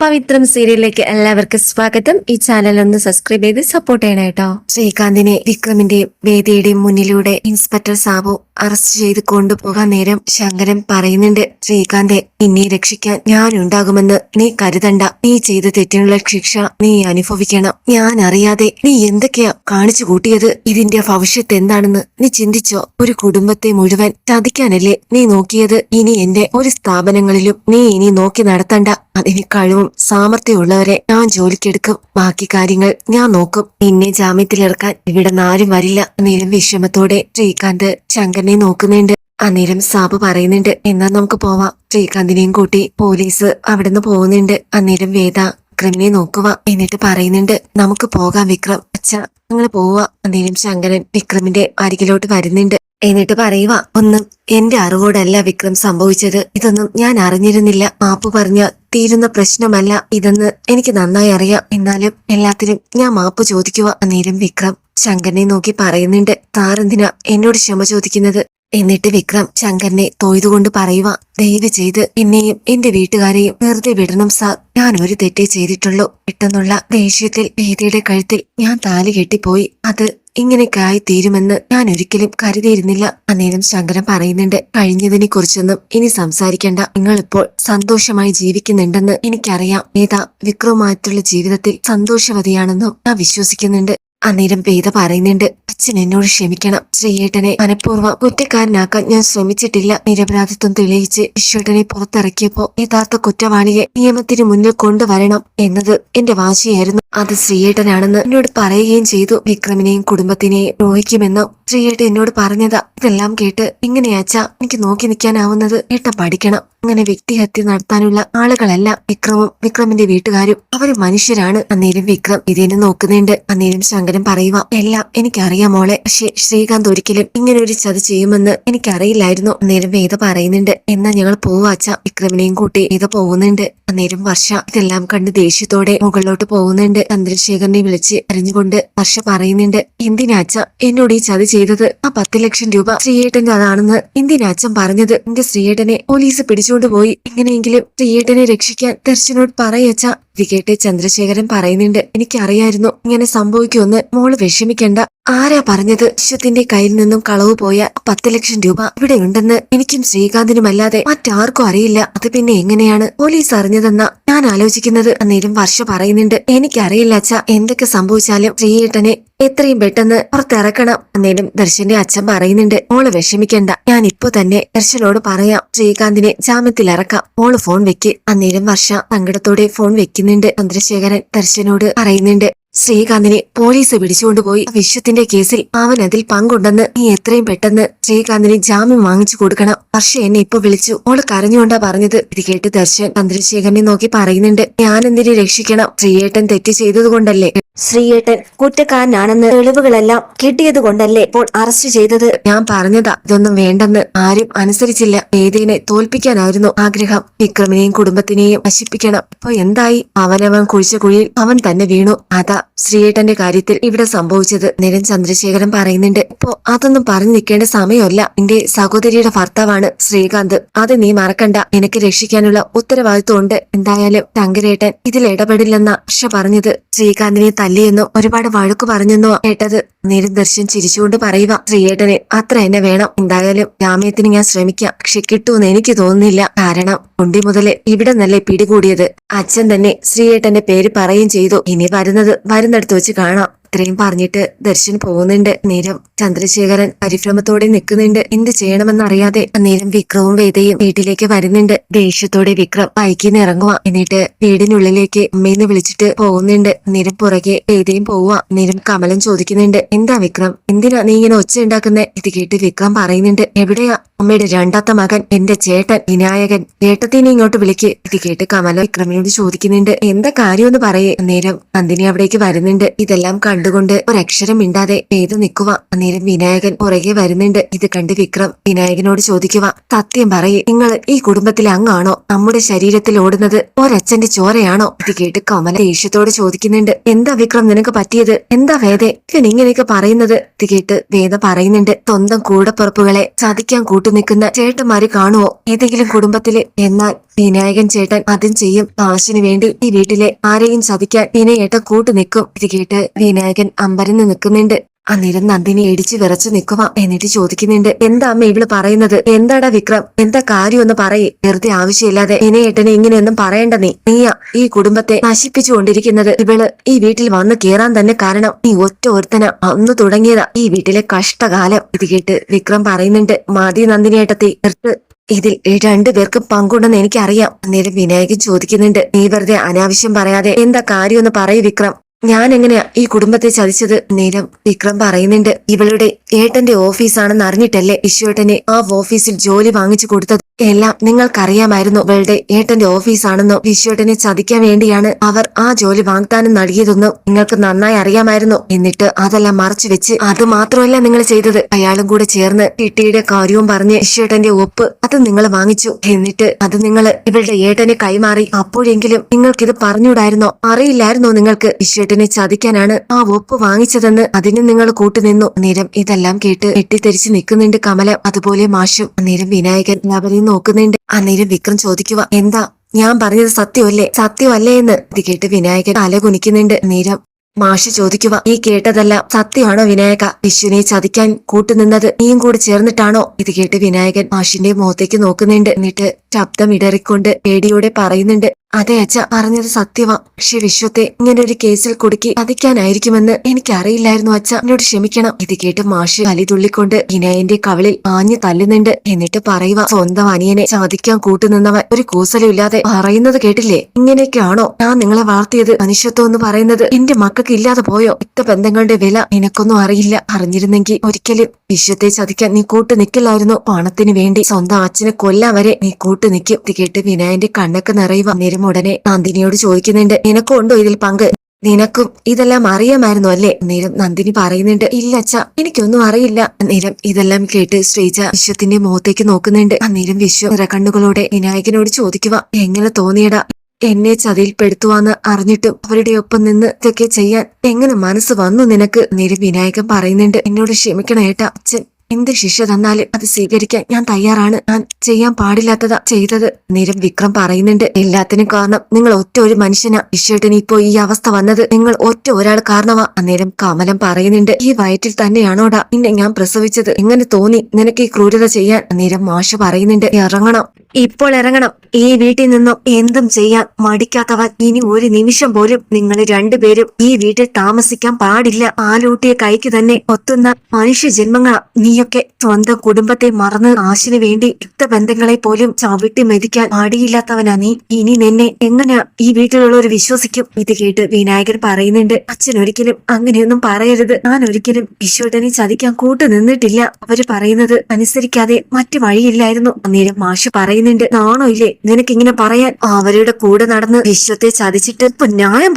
പവിത്രം സീരിയലിലേക്ക് എല്ലാവർക്കും സ്വാഗതം. ഈ ചാനൽ ഒന്ന് സബ്സ്ക്രൈബ് ചെയ്ത് സപ്പോർട്ട് ചെയ്യണം കേട്ടോ. ശ്രീകാന്തിനെ വിക്രമിന്റെയും വേദിയുടെയും മുന്നിലൂടെ ഇൻസ്പെക്ടർ സാബു അറസ്റ്റ് ചെയ്ത് കൊണ്ടുപോകാൻ നേരം ശങ്കരൻ പറയുന്നുണ്ട് ശ്രീകാന്തെ നിന്നെ രക്ഷിക്കാൻ ഞാൻ ഉണ്ടാകുമെന്ന് നീ കരുതണ്ട. നീ ചെയ്ത തെറ്റിനുള്ള ശിക്ഷ നീ അനുഭവിക്കണം. ഞാൻ അറിയാതെ നീ എന്തൊക്കെയാ കാണിച്ചു കൂട്ടിയത്? ഇതിന്റെ ഭവിഷ്യത്ത് എന്താണെന്ന് നീ ചിന്തിച്ചോ? ഒരു കുടുംബത്തെ മുഴുവൻ ചതിക്കാനല്ലേ നീ നോക്കിയത്? ഇനി എന്റെ ഒരു സ്ഥാപനങ്ങളിലും നീ ഇനി നോക്കി നടത്തണ്ട. അതിന് കഴിവും സാമർത്ഥ്യമുള്ളവരെ ഞാൻ ജോലിക്കെടുക്കും. ബാക്കി കാര്യങ്ങൾ ഞാൻ നോക്കും. നിന്നെ ജാമ്യത്തിലിറക്കാൻ ഇവിടെ നാരും വരില്ല. നേരം വിഷമത്തോടെ ശ്രീകാന്ത് ശങ്കരനെ നോക്കുന്നുണ്ട്. അന്നേരം സാബ് പറയുന്നുണ്ട് എന്നാ നമുക്ക് പോവാം. ശ്രീകാന്തിനെയും കൂട്ടി പോലീസ് അവിടുന്ന് പോകുന്നുണ്ട്. അന്നേരം വേദ വിക്രമിനെ നോക്കുക എന്നിട്ട് പറയുന്നുണ്ട് നമുക്ക് പോകാം വിക്രം. അച്ഛ നിങ്ങൾ പോവാ. അന്നേരം ശങ്കരൻ വിക്രമിന്റെ അരികിലോട്ട് വരുന്നുണ്ട്. എന്നിട്ട് പറയുക ഒന്നും എന്റെ അറിവോടല്ല വിക്രം സംഭവിച്ചത്. ഇതൊന്നും ഞാൻ അറിഞ്ഞിരുന്നില്ല. മാപ്പ് പറഞ്ഞ തീരുന്ന പ്രശ്നമല്ല ഇതെന്ന് എനിക്ക് നന്നായി അറിയാം. എന്നാലും എല്ലാത്തിനും ഞാൻ മാപ്പ് ചോദിക്കുക അന്നേരം വിക്രം ശങ്കരനെ നോക്കി പറയുന്നുണ്ട് താറെന്തിനാ എന്നോട് ക്ഷമ ചോദിക്കുന്നത്? എന്നിട്ട് വിക്രം ശങ്കരനെ തൊയ്തുകൊണ്ട് പറയുക ദയവ് ചെയ്ത് എന്നെയും എന്റെ വീട്ടുകാരെയും വെറുതെ വിടണം സാർ. ഞാൻ ഒരു തെറ്റേ ചെയ്തിട്ടുള്ളൂ. പെട്ടെന്നുള്ള ദേഷ്യത്തിൽ വേദിയുടെ കഴുത്തിൽ ഞാൻ താലി കെട്ടിപ്പോയി. അത് ഇങ്ങനെയൊക്കെ ആയി തീരുമെന്ന് ഞാൻ ഒരിക്കലും കരുതിയിരുന്നില്ല. അന്നേരം ശങ്കരൻ പറയുന്നുണ്ട് കഴിഞ്ഞതിനെ കുറിച്ചൊന്നും ഇനി സംസാരിക്കേണ്ട. നിങ്ങളിപ്പോൾ സന്തോഷമായി ജീവിക്കുന്നുണ്ടെന്ന് എനിക്കറിയാം. ഏതാ വിക്രവുമായിട്ടുള്ള ജീവിതത്തിൽ സന്തോഷവതിയാണെന്നും ഞാൻ വിശ്വസിക്കുന്നുണ്ട്. അന്നേരം പെയ്ത പറയുന്നുണ്ട് അച്ഛൻ എന്നോട് ക്ഷമിക്കണം. ശ്രീയേട്ടനെ മനഃപൂർവം കുറ്റക്കാരനാക്കാൻ ഞാൻ ശ്രമിച്ചിട്ടില്ല. നിരപരാധിത്വം തെളിയിച്ച് ഈശ്വരനെ പുറത്തിറക്കിയപ്പോ യഥാർത്ഥ കുറ്റവാളിയെ നിയമത്തിന് മുന്നിൽ കൊണ്ടുവരണം എന്നത് എന്റെ വാശിയായിരുന്നു. അത് ശ്രീയേട്ടനാണെന്ന് എന്നോട് പറയുകയും ചെയ്തു. വിക്രമിനെയും കുടുംബത്തിനെയും ദ്രോഹിക്കുമെന്നും ശ്രീയേട്ടൻ എന്നോട് പറഞ്ഞതാ. ഇതെല്ലാം കേട്ട് എങ്ങനെയാച്ചാ എനിക്ക് നോക്കി നിൽക്കാനാവുന്നത്. ഏട്ട പഠിക്കണം. അങ്ങനെ വ്യക്തിഹത്യ നടത്താനുള്ള ആളുകളല്ല വിക്രമും വിക്രമിന്റെ വീട്ടുകാരും. അവർ മനുഷ്യരാണ് അന്നേരം വിക്രം ഇതിനെ നോക്കുന്നുണ്ട്. അന്നേരം ശങ്കരൻ പറയുക എല്ലാം എനിക്കറിയാം മോളെ പക്ഷേ ശ്രീകാന്ത് ഒരിക്കലും ഇങ്ങനെ ഒരു ചതി ചെയ്യുമെന്ന് എനിക്കറിയില്ലായിരുന്നു. അന്നേരം വേദ പറയുന്നുണ്ട് എന്നാ ഞങ്ങൾ പോവാച്ച വിക്രമിനെയും കൂട്ടി വേദ പോകുന്നുണ്ട്. അന്നേരം വർഷ ഇതെല്ലാം കണ്ട് ദേഷ്യത്തോടെ മുകളിലോട്ട് പോകുന്നുണ്ട്. ചന്ദ്രശേഖരനെ വിളിച്ച് അറിഞ്ഞുകൊണ്ട് വർഷ പറയുന്നുണ്ട് എന്തിനാച്ച എന്നോട് ഈ ചതി ചെയ്തത്? ആ പത്ത് ലക്ഷം രൂപ ശ്രീയേട്ടന്റെ അതാണെന്ന് എന്തിനാച്ചൻ പറഞ്ഞത്? എന്റെ ശ്രീയേട്ടനെ പോലീസ് പിടിച്ചുകൊണ്ട് പോയി. എങ്ങനെയെങ്കിലും തീയേട്ടനെ രക്ഷിക്കാൻ ദർശനോട് പറയച്ച ഇത് കേട്ട് ചന്ദ്രശേഖരൻ പറയുന്നുണ്ട്. എനിക്കറിയായിരുന്നു ഇങ്ങനെ സംഭവിക്കുമെന്ന് മോൾ വിഷമിക്കണ്ട. ആരാ പറഞ്ഞത് ശിശുത്തിന്റെ കയ്യിൽ നിന്നും കളവ് പോയ പത്ത് ലക്ഷം രൂപ ഇവിടെ ഉണ്ടെന്ന്? എനിക്കും ശ്രീകാന്തിനുമല്ലാതെ മറ്റാർക്കും അറിയില്ല. അത് പിന്നെ എങ്ങനെയാണ്? പോലീസ് അറിഞ്ഞതെന്ന ഞാൻ ആലോചിക്കുന്നത്. അന്നേരം വർഷ പറയുന്നുണ്ട്. എനിക്കറിയില്ല അച്ഛ. എന്തൊക്കെ സംഭവിച്ചാലും ശ്രീയേട്ടനെ എത്രയും പെട്ടെന്ന് പുറത്തിറക്കണം. അന്നേരം ദർശന്റെ അച്ഛൻ പറയുന്നുണ്ട് മോൾ വിഷമിക്കണ്ട. ഞാൻ ഇപ്പൊ തന്നെ ദർശനോട് പറയാം. ശ്രീകാന്തിനെ ജാമ്യത്തിൽ ഇറക്കാം. മോൾ ഫോൺ വെക്ക്. അന്നേരം വർഷ സങ്കടത്തോടെ ഫോൺ വെക്കുന്നുണ്ട്. ചന്ദ്രശേഖരൻ ദർശനോട് പറയുന്നുണ്ട് ശ്രീകാന്തിനെ പോലീസ് പിടിച്ചുകൊണ്ടുപോയി. വിശ്വത്തിന്റെ കേസിൽ അവൻ അതിൽ പങ്കുണ്ടെന്ന് നീ എത്രയും പെട്ടെന്ന് ശ്രീകാന്തിന് ജാമ്യം വാങ്ങിച്ചു കൊടുക്കണം. ഹർഷ എന്നെ ഇപ്പൊ വിളിച്ചു. ഓൾ കരഞ്ഞുകൊണ്ടാ പറഞ്ഞത്. ഇത് കേട്ട് ദർശൻ ചന്ദ്രശേഖരനെ നോക്കി പറയുന്നുണ്ട്. ഞാൻ എന്തിനെ രക്ഷിക്കണം? ശ്രീയേട്ടൻ തെറ്റ് ചെയ്തതുകൊണ്ടല്ലേ? ശ്രീയേട്ടൻ കുറ്റക്കാരനാണെന്ന് തെളിവുകളെല്ലാം കിട്ടിയതുകൊണ്ടല്ലേ ഇപ്പോൾ അറസ്റ്റ് ചെയ്തത്? ഞാൻ പറഞ്ഞതാ ഇതൊന്നും വേണ്ടെന്ന്. ആരും അനുസരിച്ചില്ല. വേദിനെ തോൽപ്പിക്കാനായിരുന്നു ആഗ്രഹം. വിക്രമിനെയും കുടുംബത്തിനെയും നശിപ്പിക്കണം. ഇപ്പൊ എന്തായി? അവനവൻ കുഴിച്ച കുഴിയിൽ അവൻ തന്നെ വീണു. അതാ ശ്രീയേട്ടന്റെ കാര്യത്തിൽ ഇവിടെ സംഭവിച്ചത്. നിരൻ ചന്ദ്രശേഖരൻ പറയുന്നുണ്ട് ഇപ്പോ അതൊന്നും പറഞ്ഞു നിൽക്കേണ്ട സമയമല്ല. എന്റെ സഹോദരിയുടെ ഭർത്താവാണ് ശ്രീകാന്ത്. അത് നീ മറക്കണ്ട. നിനക്ക് രക്ഷിക്കാനുള്ള ഉത്തരവാദിത്വം ഉണ്ട് എന്തായാലും ശങ്കരേട്ടൻ ഇതിൽ ഇടപെടില്ലെന്ന ഹർഷ പറഞ്ഞത്. ശ്രീകാന്തിനെ തല്ലിയെന്നോ ഒരുപാട് വഴക്കു പറഞ്ഞെന്നോ കേട്ടത് നേരം ദർശൻ ചിരിച്ചുകൊണ്ട് പറയുക ശ്രീയേട്ടനെ അത്ര എന്നെ വേണം. എന്തായാലും ജാമ്യത്തിന് ഞാൻ ശ്രമിക്കാം. പക്ഷെ കിട്ടുമെന്ന് എനിക്ക് തോന്നുന്നില്ല. കാരണം കുണ്ടി മുതലേ ഇവിടെ നല്ല പിടികൂടിയത്. അച്ഛൻ തന്നെ ശ്രീയേട്ടന്റെ പേര് പറയുകയും ചെയ്തു. ഇനി വരുന്നത് വരുന്നിടത്ത് വെച്ച് കാണാം. ഇത്രയും പറഞ്ഞിട്ട് ദർശൻ പോകുന്നുണ്ട്. നേരം ചന്ദ്രശേഖരൻ പരിഭ്രമത്തോടെ നിൽക്കുന്നുണ്ട്. എന്ത് ചെയ്യണമെന്നറിയാതെ അന്നേരം വിക്രവും വേദയും വീട്ടിലേക്ക് വരുന്നുണ്ട്. ദേഷ്യത്തോടെ വിക്രം ബൈക്കിന്ന് ഇറങ്ങുക എന്നിട്ട് വീടിനുള്ളിലേക്ക് അമ്മയെന്ന് വിളിച്ചിട്ട് പോകുന്നുണ്ട്. നേരം പുറകെ വേദയും പോവുക നേരം കമലം ചോദിക്കുന്നുണ്ട് എന്താ വിക്രം? എന്തിനാ നീ ഇങ്ങനെ ഒച്ച ഉണ്ടാക്കുന്നേ? ഇത് കേട്ട് വിക്രം പറയുന്നുണ്ട് എവിടെയാ അമ്മയുടെ രണ്ടാമത്തെ മകൻ? എന്റെ ചേട്ടൻ വിനായകൻ. ചേട്ടത്തിനെ ഇങ്ങോട്ട് വിളിക്ക്. ഇത് കേട്ട് കമല വിക്രമിനോട് ചോദിക്കുന്നുണ്ട് എന്താ കാര്യമെന്ന് പറയേ? നേരം നന്ദിനി അവിടേക്ക് വരുന്നുണ്ട്. ഇതെല്ലാം കണ്ടുകൊണ്ട് ഒരക്ഷരം മിണ്ടാതെ പെയ്തു നിൽക്കുക അന്നേരം വിനായകൻ പുറകെ വരുന്നുണ്ട്. ഇത് കണ്ട് വിക്രം വിനായകനോട് ചോദിക്കുക സത്യം പറയേ നിങ്ങൾ ഈ കുടുംബത്തിലെ അങ്ങാണോ? നമ്മുടെ ശരീരത്തിൽ ഓടുന്നത് ഒരച്ഛന്റെ ചോരയാണോ? ഇത് കേട്ട് കമല ദേഷ്യത്തോട് ചോദിക്കുന്നുണ്ട് എന്താ വിക്രം നിനക്ക് പറ്റിയത്? എന്താ വേദേ? ഇവൻ ഇങ്ങനെയൊക്കെ പറയുന്നത്? ഇത് കേട്ട് വേദ പറയുന്നുണ്ട് സ്വന്തം കൂടപ്പുറപ്പുകളെ ചതിക്കാൻ കൂട്ടുനിൽക്കുന്ന ചേട്ടന്മാര് കാണുവോ? ഏതെങ്കിലും കുടുംബത്തിൽ? എന്നാൽ വിനായകൻ ചേട്ടൻ അതും ചെയ്യും. കാശിന് വേണ്ടി ഈ വീട്ടിലെ ആരെയും ചതിക്കാൻ വിനയേട്ടൻ കൂട്ടു നിൽക്കും. ഇത് കേട്ട് വിനായകൻ അമ്പരന്ന് നിൽക്കുന്നുണ്ട്. അന്നേരം നന്ദിനി ഇടിച്ചു വിറച്ചു നിൽക്കുക എന്നിട്ട് ചോദിക്കുന്നുണ്ട് എന്താ അമ്മ ഇവൾ പറയുന്നത്? എന്താടാ വിക്രം? എന്താ കാര്യം ഒന്ന് പറയേ. വെറുതെ ആവശ്യമില്ലാതെ വിനയേട്ടനെ ഇങ്ങനെയൊന്നും പറയണ്ട നീ. നീയാ ഈ കുടുംബത്തെ നശിപ്പിച്ചുകൊണ്ടിരിക്കുന്നത്. ഇവൾ ഈ വീട്ടിൽ വന്നു കേറാൻ തന്നെ കാരണം നീ ഒറ്റ ഒരുത്തന. അന്ന് തുടങ്ങിയതാ ഈ വീട്ടിലെ കഷ്ടകാലം. ഇത് കേട്ട് വിക്രം പറയുന്നുണ്ട് മതി നന്ദിനിയേട്ടത്തി നിർത്ത്. ഇതിൽ രണ്ടുപേർക്കും പങ്കുണ്ടെന്ന് എനിക്കറിയാം. അന്നേരം വിനായകൻ ചോദിക്കുന്നുണ്ട് നീ വെറുതെ അനാവശ്യം പറയാതെ എന്താ കാര്യമെന്ന് പറയൂ വിക്രം. ഞാൻ എങ്ങനെയാ ഈ കുടുംബത്തെ ചതിച്ചത്? നേരം വിക്രം പറയുന്നുണ്ട് ഇവളുടെ ഏട്ടന്റെ ഓഫീസാണെന്ന് അറിഞ്ഞിട്ടല്ലേ വിശ്വേട്ടനെ ആ ഓഫീസിൽ ജോലി വാങ്ങിച്ചു കൊടുത്തത്? എല്ലാം നിങ്ങൾക്കറിയാമായിരുന്നു ഇവളുടെ ഏട്ടന്റെ ഓഫീസാണെന്നോ വിശ്വട്ടനെ ചതിക്കാൻ വേണ്ടിയാണ് അവർ ആ ജോലി വാഗ്ദാനം നൽകിയതെന്നും നിങ്ങൾക്ക് നന്നായി അറിയാമായിരുന്നു. എന്നിട്ട് അതെല്ലാം മറച്ചു വെച്ച് അത് മാത്രമല്ല നിങ്ങൾ ചെയ്തത്. അയാളും കൂടെ ചേർന്ന് കിട്ടിയുടെ കാര്യവും പറഞ്ഞ് വിശ്വട്ടന്റെ ഒപ്പ് അത് നിങ്ങൾ വാങ്ങിച്ചു. എന്നിട്ട് അത് നിങ്ങൾ ഇവളുടെ ഏട്ടനെ കൈമാറി അപ്പോഴെങ്കിലും നിങ്ങൾക്കിത് പറഞ്ഞുകൂടായിരുന്നോ? അറിയില്ലായിരുന്നോ നിങ്ങൾക്ക് വിശ്വട്ടനെ ചതിക്കാനാണ് ആ ഒപ്പ് വാങ്ങിച്ചതെന്ന്? അതിന് നിങ്ങൾ കൂട്ടുനിന്നു. നേരം ഇതെല്ലാം കേട്ട് വെട്ടിത്തെരിച്ച് നിൽക്കുന്നുണ്ട് കമലം. അതുപോലെ മാഷും. അന്നേരം വിനായകൻ എല്ലാവരെയും നോക്കുന്നുണ്ട്. അന്നേരം വിക്രം ചോദിക്കുക എന്താ? ഞാൻ പറഞ്ഞത് സത്യമല്ലേ? സത്യമല്ലേ എന്ന്? ഇത് കേട്ട് വിനായകൻ തല കുനിക്കുന്നുണ്ട്. നേരം മാഷി ചോദിക്കുക ഈ കേട്ടതല്ല സത്യമാണോ വിനായക? വിശ്വനെ ചതിക്കാൻ കൂട്ടുനിന്നത് നീയും കൂടി ചേർന്നിട്ടാണോ? ഇത് കേട്ട് വിനായകൻ മാഷിന്റെ മുഖത്തേക്ക് നോക്കുന്നുണ്ട്. എന്നിട്ട് ശബ്ദം ഇടറിക്കൊണ്ട് പേടിയോടെ പറയുന്നുണ്ട് അതെ അച്ഛ പറഞ്ഞത് സത്യമാ പക്ഷെ വിശ്വത്തെ ഇങ്ങനെ ഒരു കേസിൽ കുടുക്കി ചതിക്കാനായിരിക്കുമെന്ന് എനിക്കറിയില്ലായിരുന്നു അച്ഛ. എന്നോട് ക്ഷമിക്കണം. ഇത് കേട്ട് മാഷ് കലി തുള്ളിക്കൊണ്ട് വിനയന്റെ കവളിൽ ആഞ്ഞു തല്ലുന്നുണ്ട്. എന്നിട്ട് പറയുക സ്വന്തം അനിയനെ ചതിക്കാൻ കൂട്ടുനിന്നവൻ ഒരു കൂസലുമില്ലാതെ പറയുന്നത് കേട്ടില്ലേ? ഇങ്ങനെയൊക്കെയാണോ ഞാൻ നിങ്ങളെ വളർത്തിയത്? മനുഷ്യത്വം എന്ന് പറയുന്നത് എന്റെ മക്കൾക്ക് ഇല്ലാതെ പോയോ? ഇത്ത ബന്ധങ്ങളുടെ വില നിനക്കൊന്നും അറിയില്ല. അറിഞ്ഞിരുന്നെങ്കിൽ ഒരിക്കലും വിശ്വത്തെ ചതിക്കാൻ നീ കൂട്ടു നിൽക്കില്ലായിരുന്നു പണത്തിന് വേണ്ടി സ്വന്തം അച്ഛനെ കൊല്ലാൻ വരെ നീ കൂട്ടു നിൽക്കും. ഇത് കേട്ട് വിനായന്റെ കണ്ണൊക്കെ നിറയുക നേരം ഉടനെ നന്ദിനിയോട് ചോദിക്കുന്നുണ്ട് നിനക്കുണ്ടോ ഇതിൽ പങ്ക്? നിനക്കും ഇതെല്ലാം അറിയാമായിരുന്നു അല്ലേ? നേരം നന്ദിനി പറയുന്നുണ്ട് ഇല്ല അച്ഛ എനിക്കൊന്നും അറിയില്ല. നേരം ഇതെല്ലാം കേട്ട് ശ്രീജ വിശ്വത്തിന്റെ മുഖത്തേക്ക് നോക്കുന്നുണ്ട്. അന്നേരം വിശ്വ നിറകണ്ണുകളോടെ വിനായകനോട് ചോദിക്കുക എങ്ങനെ തോന്നിയടാ? എന്നെ ചതിയിൽപ്പെടുത്തുവാന്ന് അറിഞ്ഞിട്ടും അവരുടെ ഒപ്പം നിന്ന് ഇതൊക്കെ ചെയ്യാൻ എങ്ങനെ മനസ്സ് വന്നു നിനക്ക്? നേരം വിനായകൻ പറയുന്നുണ്ട് എന്നോട് ക്ഷമിക്കണേട്ടാ അച്ഛൻ എന്ത് ശിക്ഷ തന്നാലും അത് സ്വീകരിക്കാൻ ഞാൻ തയ്യാറാണ്. ഞാൻ ചെയ്യാൻ പാടില്ലാത്തതാ ചെയ്തത്. നേരം വിക്രം പറയുന്നുണ്ട് എല്ലാത്തിനും കാരണം നിങ്ങൾ ഒറ്റ ഒരു മനുഷ്യനാ. വിശ്വേട്ടന് ഇപ്പോ ഈ അവസ്ഥ വന്നത് നിങ്ങൾ ഒറ്റ ഒരാൾ കാരണമാ. അന്നേരം കമലം പറയുന്നുണ്ട് ഈ വയറ്റിൽ തന്നെയാണോടാ നിന്നെ ഞാൻ പ്രസവിച്ചത്. എങ്ങനെ തോന്നി നിനക്ക് ഈ ക്രൂരത ചെയ്യാൻ? അന്നേരം മാഷ പറയുന്നുണ്ട് ഇറങ്ങണം. ഇപ്പോൾ ഇറങ്ങണം. ഈ വീട്ടിൽ നിന്നും എന്തും ചെയ്യാൻ മടിക്കാത്തവൻ ഇനി ഒരു നിമിഷം പോലും നിങ്ങൾ രണ്ടുപേരും ഈ വീട്ടിൽ താമസിക്കാൻ പാടില്ല. ആലൂട്ടിയ കൈക്ക് തന്നെ ഒത്തുന്ന മനുഷ്യ ജന്മങ്ങളാ. നീയൊക്കെ സ്വന്തം കുടുംബത്തെ മറന്ന് ആശിന് വേണ്ടി രക്തബന്ധങ്ങളെ പോലും ചവിട്ടി മരിക്കാൻ പാടിയില്ലാത്തവനാ നീ. ഇനി നിന്നെ എങ്ങനെയാ ഈ വീട്ടിലുള്ളവർ വിശ്വസിക്കും? ഇത് കേട്ട് വിനായകൻ പറയുന്നുണ്ട് അച്ഛൻ ഒരിക്കലും അങ്ങനെയൊന്നും പറയരുത്. ഞാൻ ഒരിക്കലും വിശ്വട്ടനെ ചതിക്കാൻ കൂട്ടു നിന്നിട്ടില്ല. അവർ പറയുന്നത് അനുസരിക്കാതെ മറ്റു വഴിയില്ലായിരുന്നു. അന്നേരം മാഷ് പറയുന്നുണ്ട് നാണോ ഇല്ലേ? നിനക്കിങ്ങനെ പറയാൻ? അവരുടെ കൂടെ നടന്ന് വിശ്വത്തെ ചതിച്ചിട്ട് ഇപ്പൊ ന്യായം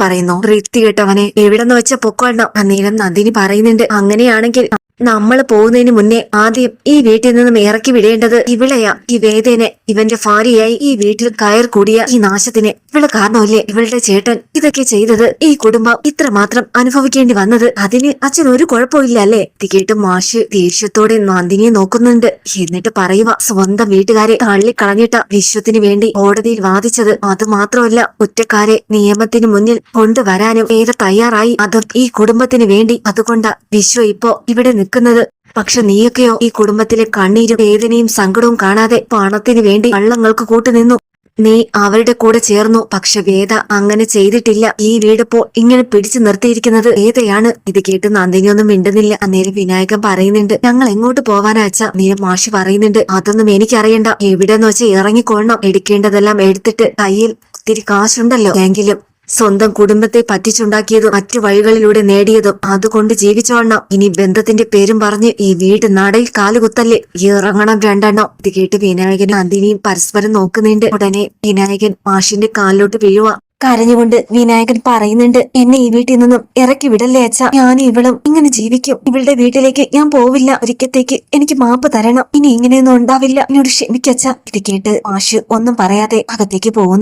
കേട്ടവനെ എവിടെ എവിടെന്ന് വെച്ച പൊക്കോളണം. അന്നേരം നന്ദിനി പറയുന്നുണ്ട് അങ്ങനെയാണെങ്കിൽ നമ്മൾ പോകുന്നതിന് മുന്നേ ആദ്യം ഈ വീട്ടിൽ നിന്നും ഇറക്കി വിടേണ്ടത് ഇവിളെയാ. ഈ വേദനെ ഇവന്റെ ഭാര്യയായി ഈ വീട്ടിൽ കയർ കൂടിയ ഈ നാശത്തിന് ഇവിടെ കാരണമല്ലേ ഇവളുടെ ചേട്ടൻ ഇതൊക്കെ ചെയ്തത്? ഈ കുടുംബം ഇത്ര മാത്രം അനുഭവിക്കേണ്ടി വന്നത് അതിന് അച്ഛൻ ഒരു കുഴപ്പമില്ല അല്ലേ? ഇത് കേട്ട് മാഷ് ദേഷ്യത്തോടെ നന്ദിനിയെ നോക്കുന്നുണ്ട്. എന്നിട്ട് പറയുക സ്വന്തം വീട്ടുകാരെ തള്ളിക്കളഞ്ഞിട്ട വിശ്വത്തിന് വേണ്ടി കോടതിയിൽ വാദിച്ചത്. അത് മാത്രമല്ല കുറ്റക്കാരെ നിയമത്തിന് മുന്നിൽ കൊണ്ടുവരാനും ഏറെ തയ്യാറായി. അതും ഈ കുടുംബത്തിന് വേണ്ടി. അതുകൊണ്ട് വിശ്വ ഇപ്പോ ഇവിടെ പക്ഷെ നീയൊക്കെയോ ഈ കുടുംബത്തിലെ കണ്ണീരും വേദനയും സങ്കടവും കാണാതെ പണത്തിന് വേണ്ടി വള്ളങ്ങൾക്ക് കൂട്ടുനിന്നു നീ അവരുടെ കൂടെ ചേർന്നു. പക്ഷെ വേദ അങ്ങനെ ചെയ്തിട്ടില്ല. ഈ വീടിപ്പോ ഇങ്ങനെ പിടിച്ചു നിർത്തിയിരിക്കുന്നത് വേദയാണ്. ഇത് കേട്ട് നന്ദിനിയൊന്നും മിണ്ടുന്നില്ല. അന്നേരം വിനായകൻ പറയുന്നുണ്ട് ഞങ്ങൾ എങ്ങോട്ട് പോവാനാ അച്ഛ? നീന മാഷി പറയുന്നുണ്ട് അതൊന്നും എനിക്കറിയണ്ട. എവിടെന്ന് വെച്ചാൽ ഇറങ്ങിക്കൊള്ളണം. എടുക്കേണ്ടതെല്ലാം എടുത്തിട്ട് കയ്യിൽ ഒത്തിരി കാശുണ്ടല്ലോ. എങ്കിലും സ്വന്തം കുടുംബത്തെ പറ്റിച്ചുണ്ടാക്കിയതും മറ്റു വഴികളിലൂടെ നേടിയതും അതുകൊണ്ട് ജീവിച്ചോണം ഇനി ബന്ധത്തിന്റെ പേരും പറഞ്ഞ് ഈ വീട് നടയിൽ കാലുകുത്തല്ലേ? ഇറങ്ങണം രണ്ടെണ്ണം. ഇത് കേട്ട് വിനായകനും നന്ദിനിയും പരസ്പരം നോക്കുന്നുണ്ട്. ഉടനെ വിനായകൻ മാഷിന്റെ കാലിലോട്ട് വീഴുക കരഞ്ഞുകൊണ്ട് വിനായകൻ പറയുന്നുണ്ട് എന്നെ ഈ വീട്ടിൽ നിന്നും ഇറക്കി വിടല്ലേ അച്ഛ? ഞാൻ ഇവളും ഇങ്ങനെ ജീവിക്കും. ഇവളുടെ വീട്ടിലേക്ക് ഞാൻ പോവില്ല. ഒരിക്കത്തേക്ക് എനിക്ക് മാപ്പ് തരണം. ഇനി ഇങ്ങനെയൊന്നും ഉണ്ടാവില്ല. എന്നോട് ക്ഷമിക്കച്ച ഇത് കേട്ട് മാഷ് ഒന്നും പറയാതെ അകത്തേക്ക് പോകുന്നു.